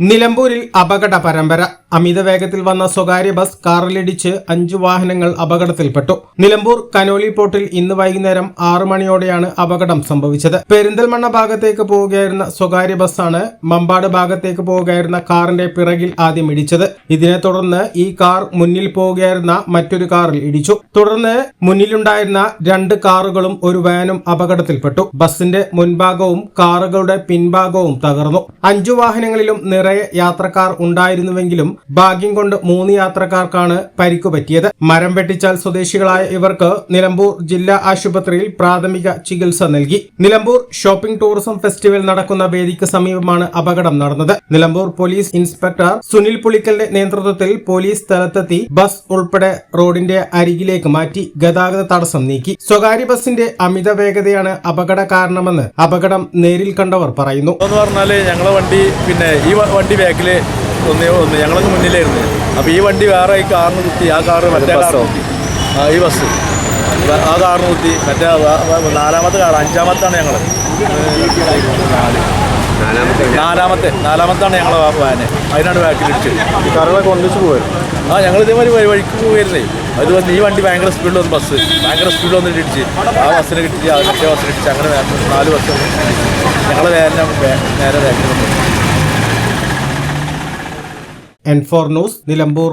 നിലമ്പൂരിൽ അപകട പരമ്പര. അമിത വേഗത്തിൽ വന്ന സ്വകാര്യ ബസ് കാറിലിടിച്ച് അഞ്ചു വാഹനങ്ങൾ അപകടത്തിൽപ്പെട്ടു. നിലമ്പൂർ കനോലി പോർട്ടിൽ ഇന്ന് വൈകുന്നേരം ആറു മണിയോടെയാണ് അപകടം സംഭവിച്ചത്. പെരിന്തൽമണ്ണ ഭാഗത്തേക്ക് പോവുകയായിരുന്ന സ്വകാര്യ ബസ്സാണ് മമ്പാട് ഭാഗത്തേക്ക് പോവുകയായിരുന്ന കാറിന്റെ പിറകിൽ ആദ്യം ഇടിച്ചത്. ഇതിനെ തുടർന്ന് ഈ കാർ മുന്നിൽ പോവുകയായിരുന്ന മറ്റൊരു കാറിൽ ഇടിച്ചു. തുടർന്ന് മുന്നിലുണ്ടായിരുന്ന രണ്ട് കാറുകളും ഒരു വാനും അപകടത്തിൽപ്പെട്ടു. ബസിന്റെ മുൻഭാഗവും കാറുകളുടെ പിൻഭാഗവും തകർന്നു. അഞ്ചു വാഹനങ്ങളിലും നിറയെ യാത്രക്കാർ ഉണ്ടായിരുന്നുവെങ്കിലും ഭാഗ്യം കൊണ്ട് മൂന്ന് യാത്രക്കാർക്കാണ് പരിക്കു പറ്റിയത്. മരം വെട്ടിച്ചാൽ സ്വദേശികളായ ഇവർക്ക് നിലമ്പൂർ ജില്ലാ ആശുപത്രിയിൽ പ്രാഥമിക ചികിത്സ നൽകി. നിലമ്പൂർ ഷോപ്പിംഗ് ടൂറിസം ഫെസ്റ്റിവൽ നടക്കുന്ന വേദിക്ക് സമീപമാണ് അപകടം നടന്നത്. നിലമ്പൂർ പോലീസ് ഇൻസ്പെക്ടർ സുനിൽ പുളിക്കലിന്റെ നേതൃത്വത്തിൽ പോലീസ് സ്ഥലത്തെത്തി ബസ് ഉൾപ്പെടെ റോഡിന്റെ അരികിലേക്ക് മാറ്റി ഗതാഗത തടസ്സം നീക്കി. സ്വകാര്യ ബസിന്റെ അമിത വേഗതയാണ് അപകട കാരണമെന്ന് അപകടം നേരിൽ കണ്ടവർ പറയുന്നു. എന്ന് പറഞ്ഞാൽ ഞങ്ങളെ വണ്ടി പിന്നെ ഈ വണ്ടി ബാക്കിൽ ഒന്ന് ഒന്ന് ഞങ്ങളൊക്കെ മുന്നിലായിരുന്നു. അപ്പോൾ ഈ വണ്ടി വേറെ ഈ കാറിന് കുത്തി ആ കാറ് മറ്റേ കാറ് കുത്തി. ആ ഈ ബസ് ആ കാറിന് കുത്തി. മറ്റേ നാലാമത്തെ കാർ അഞ്ചാമത്താണ് ഞങ്ങൾ നാലാമത്തെ നാലാമത്താണ് ഞങ്ങളെ വാന്. അതിനാണ് ബാക്കിൽ ഇടിച്ചത്. ഈ കാറുകളൊക്കെ ഒന്നിച്ച് പോയത് ആ ഞങ്ങൾ ഇതേമാതിരി വഴി- വഴിക്ക് പോയിരുന്നേ അത് വന്ന് ഈ വണ്ടി ഭയങ്കര സ്പീഡിൽ വന്ന് ബസ് ഭയങ്കര സ്പീഡിൽ വന്നിട്ട് ഇടിച്ച്. ആ ബസ്സിനെ കിട്ടിച്ച് ആ മറ്റേ ബസ്സിനെ ഇടിച്ച്. അങ്ങനെ നാല് ബസ് ഞങ്ങൾ നേരെ നേരെ ബാക്കിൽ വന്നു. N four news Nilambur